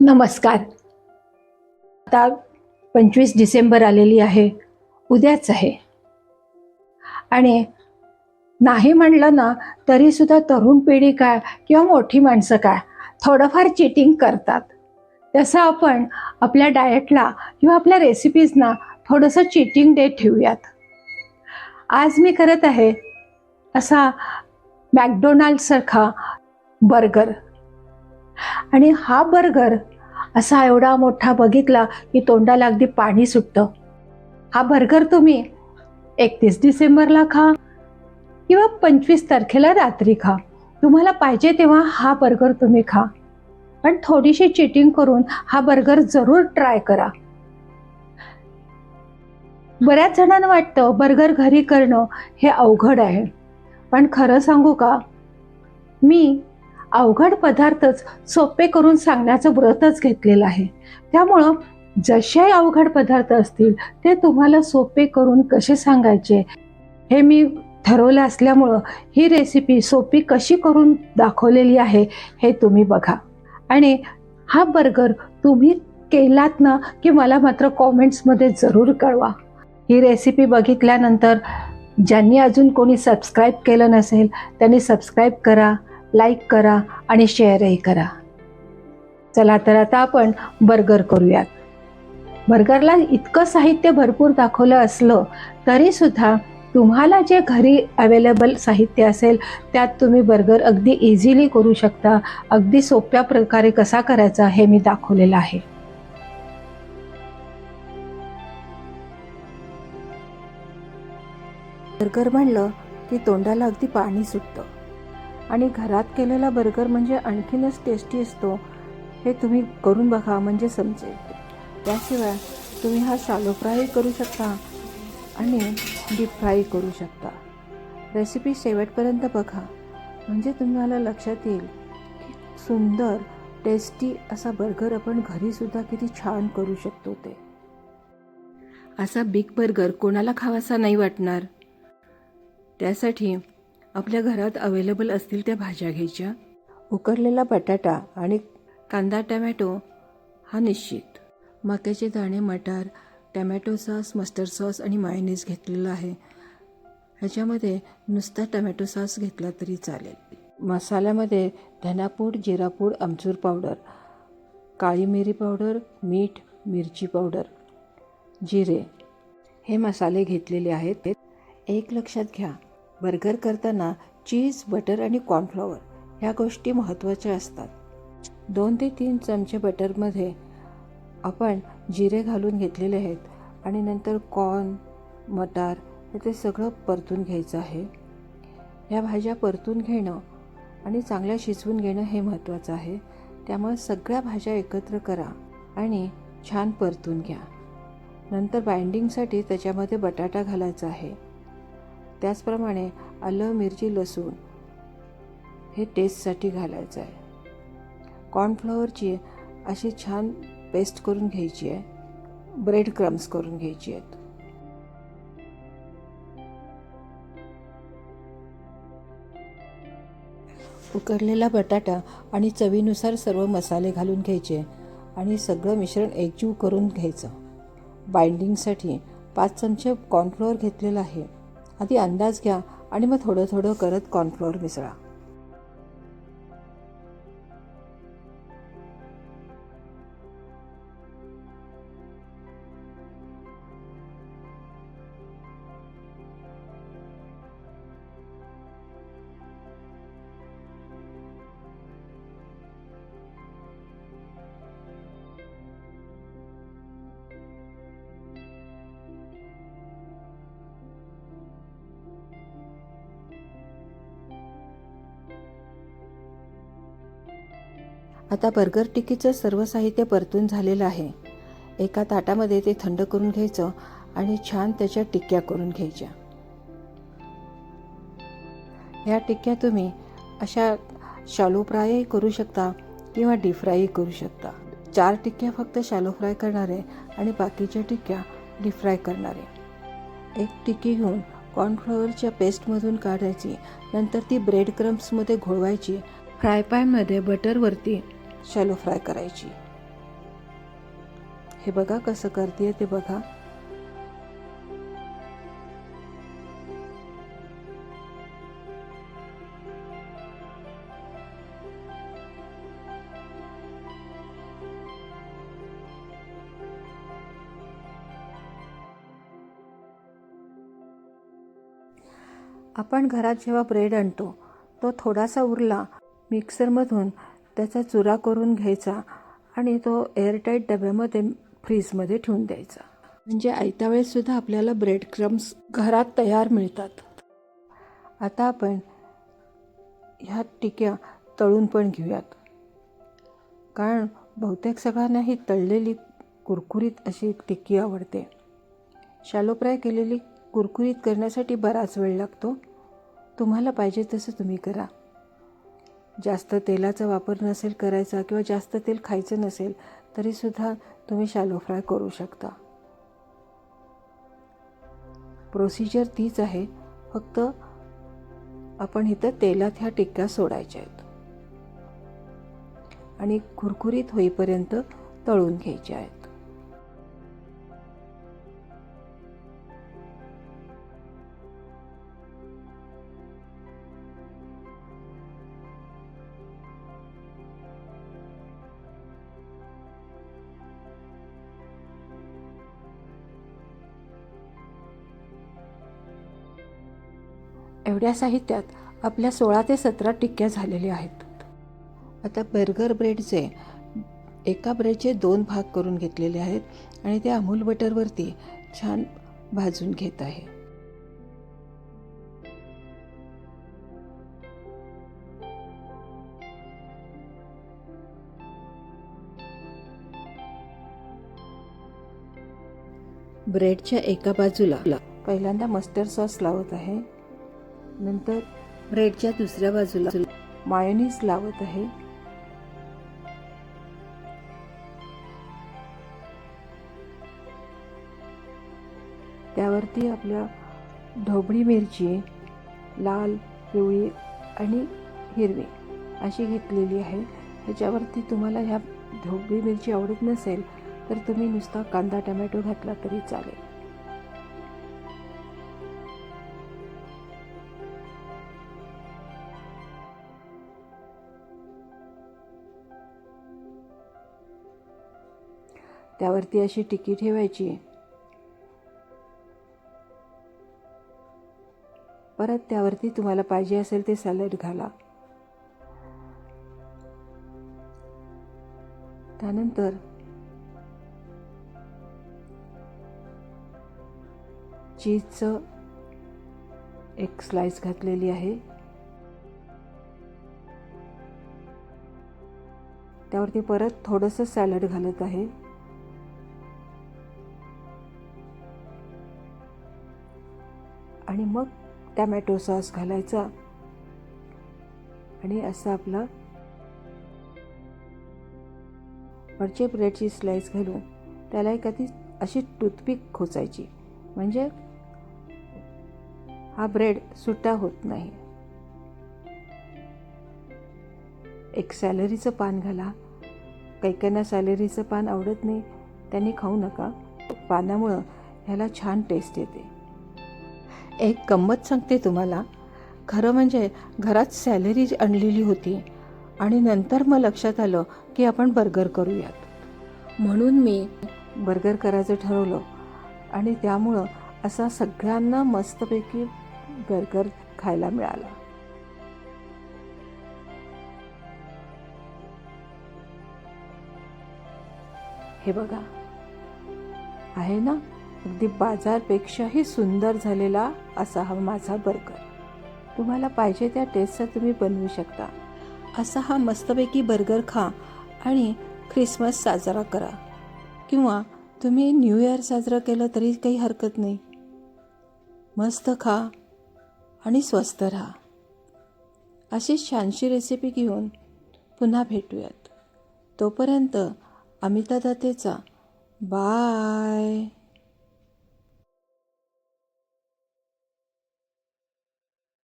नमस्कार. आता पंचवीस डिसेंबर आलेली आहे. उद्याच आहे. आणि नाही म्हणलं ना तरीसुद्धा तरुण पिढी काय किंवा मोठी माणसं काय थोडंफार चिटिंग करतात. तसं आपण आपल्या डाएटला किंवा आपल्या रेसिपीजना थोडंसं चिटिंग डे ठेवूयात. आज मी करत आहे असा मॅकडोनाल्डसारखा बर्गर आणि हा बर्गर असा एवढा मोठा बघितला की तोंडाला अगदी पाणी सुटतं. हा बर्गर तुम्ही? एकतीस डिसेंबरला खा किंवा पंचवीस तारखेला रात्री खा. तुम्हाला पाहिजे तेव्हा हा बर्गर तुम्ही खा. पण थोडीशी चिटिंग करून हा बर्गर जरूर ट्राय करा. बऱ्याच जणांना वाटतं बर्गर घरी करणं हे अवघड आहे. पण खरं सांगू का? मी अवघड पदार्थच सोपे करून सांगण्याचं व्रतच घेतलेलं आहे. त्यामुळं जसे अवघड पदार्थ असतील ते तुम्हाला सोपे करून कसे सांगायचे? हे मी ठरवलं असल्यामुळं ही रेसिपी सोपी कशी करून दाखवलेली आहे हे तुम्ही बघा. आणि हा बर्गर तुम्ही केलात ना की मला मात्र कॉमेंट्समध्ये जरूर कळवा. ही रेसिपी बघितल्यानंतर ज्यांनी अजून कोणी सबस्क्राईब केलं नसेल त्यांनी सबस्क्राईब करा. लाईक करा आणि शेअरही करा. चला तर आता आपण बर्गर करूयात. बर्गरला इतकं साहित्य भरपूर दाखवलं असलं तरीसुद्धा तुम्हाला जे घरी अवेलेबल साहित्य असेल त्यात तुम्ही बर्गर अगदी इझिली करू शकता. अगदी सोप्या प्रकारे कसा करायचा हे मी दाखवलेलं आहे. बर्गर म्हणलं की तोंडाला अगदी पाणी सुटतं. आणि घरात केलेला बर्गर म्हणजे आणखीनच टेस्टी असतो. हे तुम्ही करून बघा म्हणजे समजेल. त्याशिवाय तुम्ही हा शालो फ्राय करू शकता आणि डीप फ्राय करू शकता. रेसिपी शेवटपर्यंत बघा. म्हणजे तुम्हाला लक्षात येईल की सुंदर टेस्टी असा बर्गर आपण घरीसुद्धा किती छान करू शकतो ते. असा बिग बर्गर कोणाला खावासा नाही वाटणार. त्यासाठी आपल्या घरात अवेलेबल असतील त्या भाज्या घ्यायच्या. उकडलेला बटाटा आणि कांदा टमॅटो हा निश्चित. मक्याचे दाणे मटार टमॅटो सॉस मस्टर्ड सॉस आणि मायोनीज घेतलेला आहे. ह्याच्यामध्ये नुसता टमॅटो सॉस घेतला तरी चालेल. मसाल्यामध्ये धनापूड जिरापूड आमचूर पावडर काळी मिरी पावडर मीठ मिरची पावडर जिरे. हे मसाले घेतलेले आहेत. एक लक्षात घ्या बर्गर करताना चीज बटर आणि कॉर्नफ्लॉवर ह्या गोष्टी महत्त्वाच्या असतात. दोन ते तीन चमचे बटरमध्ये आपण जिरे घालून घेतलेले आहेत आणि नंतर कॉर्न मटार हे ते सगळं परतून घ्यायचं आहे. ह्या भाज्या परतून घेणं आणि चांगल्या शिजवून घेणं हे महत्त्वाचं आहे. त्यामुळे सगळ्या भाज्या एकत्र करा आणि छान परतून घ्या. नंतर बाइंडिंगसाठी त्याच्यामध्ये बटाटा घालायचा आहे. त्याचप्रमाणे आलं मिरची लसूण हे टेस्टसाठी घालायचं आहे. कॉर्नफ्लॉवरची अशी छान पेस्ट करून घ्यायची आहे. ब्रेड क्रम्स करून घ्यायची आहेत. उकडलेला बटाटा आणि चवीनुसार सर्व मसाले घालून घ्यायचे आणि सगळं मिश्रण एकजीव करून घ्यायचं. बाइंडिंगसाठी पाच चमचे कॉर्नफ्लोअर घेतलेला आहे. आधी अंदाज घ्या आणि मग थोडं थोडं करत कॉर्नफ्लोअर मिसळा. आता बर्गर टिक्कीचं सर्व साहित्य परतून झालेलं आहे. एका ताटामध्ये ते थंड करून घ्यायचं आणि छान त्याच्या टिक्क्या करून घ्यायच्या. ह्या टिक्क्या तुम्ही अशा शालो फ्रायही करू शकता किंवा डीप फ्रायही करू शकता. चार टिक्क्या फक्त शालो फ्राय करणारे आणि बाकीच्या टिक्क्या डीप फ्राय करणारे. एक टिक्की घेऊन कॉर्नफ्लॉवरच्या पेस्टमधून काढायची नंतर ती ब्रेड क्रम्समध्ये घोळवायची. फ्राय पॅनमध्ये बटरवरती शॅलो फ्राय करायची. हे बघा कसं करते ते बघा. आपण घरात जेव्हा ब्रेड आणतो तो थोडासा उरला मिक्सरमधून त्याचा चुरा करून घ्यायचा आणि तो एअरटाईट डब्यामध्ये फ्रीजमध्ये ठेवून द्यायचा. म्हणजे आयत्या वेळेससुद्धा आपल्याला ब्रेड क्रम्स घरात तयार मिळतात. आता आपण ह्या टिक्या तळून पण घेऊयात. कारण बहुतेक सगळ्यांना ही तळलेली कुरकुरीत अशी टिक्की आवडते. शॅलो फ्राय केलेली कुरकुरीत करण्यासाठी बराच वेळ लागतो. तुम्हाला पाहिजे तसं तुम्ही करा. जास्त तेलाचा वापर नसेल करायचा किंवा जास्त तेल खायचं नसेल तरीसुद्धा तुम्ही शॅलो फ्राय करू शकता. प्रोसिजर तीच आहे फक्त आपण इथं तेलात ह्या टिक्क्या सोडायच्या आहेत. आणि कुरकुरीत होईपर्यंत तळून घ्यायच्या आहेत. एवढ्या साहित्यात आपल्या सोळा ते सतरा टिक्क्या झालेल्या आहेत. आता बर्गर ब्रेडचे एका ब्रेडचे दोन भाग करून घेतलेले आहेत आणि ते अमूल बटरवरती छान भाजून घेत आहे. ब्रेडच्या एका बाजूला पहिल्यांदा मस्टर्ड सॉस लावत आहे. नंतर ब्रेडच्या दुसऱ्या बाजूला मायोनीज लावत आहे. त्यावरती आपल्या ढोबळी मिरची लाल पिवळी आणि हिरवी अशी घेतलेली आहे. ह्याच्यावरती तुम्हाला ह्या ढोबळी मिरची आवडत नसेल तर तुम्ही नुसता कांदा टमॅटो घातला तरी चालेल. त्यावरती अशी टिकी ठेवायची. परत त्यावरती तुम्हाला पाहिजे असेल ते सॅलड घाला. त्यानंतर चीजचं एक स्लाइस घातलेली आहे. त्यावरती परत थोडंसं सॅलड घालत आहे. आणि मग टॅमॅटो सॉस घालायचा. आणि असं आपलं वरचे ब्रेडची स्लाईस घालून त्याला एक आधी अशी टूथपिक खोचायची. म्हणजे हा ब्रेड सुट्टा होत नाही. एक सॅलरीचं पान घाला. काही काहींना सॅलरीचं पान आवडत नाही. त्यांनी खाऊ नका. पानामुळं ह्याला छान टेस्ट येते. एक गंमत सांगते तुम्हाला. खरं म्हणजे घरात सॅलरी आणलेली होती आणि नंतर मग लक्षात आलं की आपण बर्गर करूयात. म्हणून मी बर्गर करायचं ठरवलं आणि त्यामुळं असा सगळ्यांना मस्तपैकी बर्गर खायला मिळाला. हे बघा. आहे ना? अगदी बाजारपेक्षाही सुंदर झालेला असा हा माझा बर्गर. तुम्हाला पाहिजे त्या टेस्टचा तुम्ही बनवू शकता. असा हा मस्तपैकी बर्गर खा आणि ख्रिसमस साजरा करा. किंवा तुम्ही न्यू इयर साजरं केलं तरी काही हरकत नाही. मस्त खा आणि स्वस्त राहा. अशीच छानशी रेसिपी घेऊन पुन्हा भेटूयात. तोपर्यंत अमिता दातेचा बाय.